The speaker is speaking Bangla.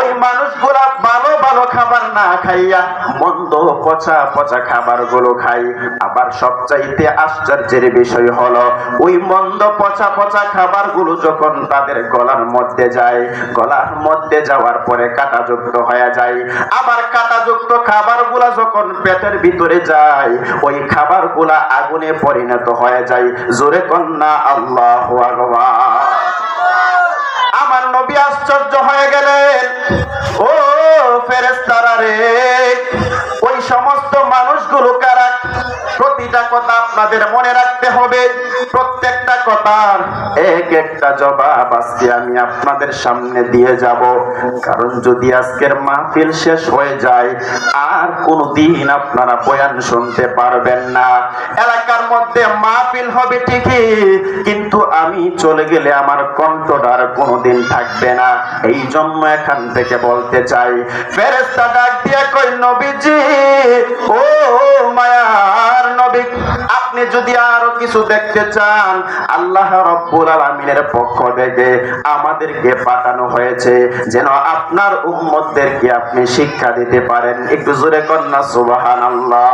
ওই মানুষগুলা ভালো ভালো খাবার না খাইয়া মন্দ, পচা পচা খাবারগুলো খাই। আবার সবচাইতে আশ্চর্যের বিষয় হলো, ওই মন্দ, পচা পচা খাবারগুলো যখন তাদের গলার মধ্যে যায়, গলার মধ্যে যাওয়ার পরে কাঁটাযুক্ত হয়ে যায়। আবার কাঁটাযুক্ত খাবারগুলা যখন পেটের ভিতরে যায়, ওই খাবারগুলা আগুনে পরিণত হয়ে যায়। জোরে কন্যা, আল্লাহ আমার নবী আশ্চর্য হয়ে গেলেন। প্রতিটা কথা আপনাদের মনে রাখতে হবে। প্রত্যেকটা কথার এক একটা জবাব আজকে আমি আপনাদের সামনে দিয়ে যাব। কারণ যদি আজকের মাহফিল শেষ হয়ে যায়, আর কোনোদিন আপনারা বয়ান শুনতে পারবেন না। এলাকার মধ্যে মাহফিল হবে ঠিকই, কিন্তু আমি চলে গেলে আমার কণ্ঠটা কণ্ঠটার কোনোদিন থাকবে না। এই জন্য এখান থেকে বলতে চাই ফেরেস্তা ডাক দিয়ে কই নবীজি, ও আপনি যদি আরও কিছু দেখতে চান, আল্লাহ রব্বুল আলামিনের পক্ষ থেকে আমাদেরকে পাঠানো হয়েছে যেন আপনার উম্মতদেরকে আপনি শিক্ষা দিতে পারেন। একটু জোরে কন্যা সুবহানাল্লাহ।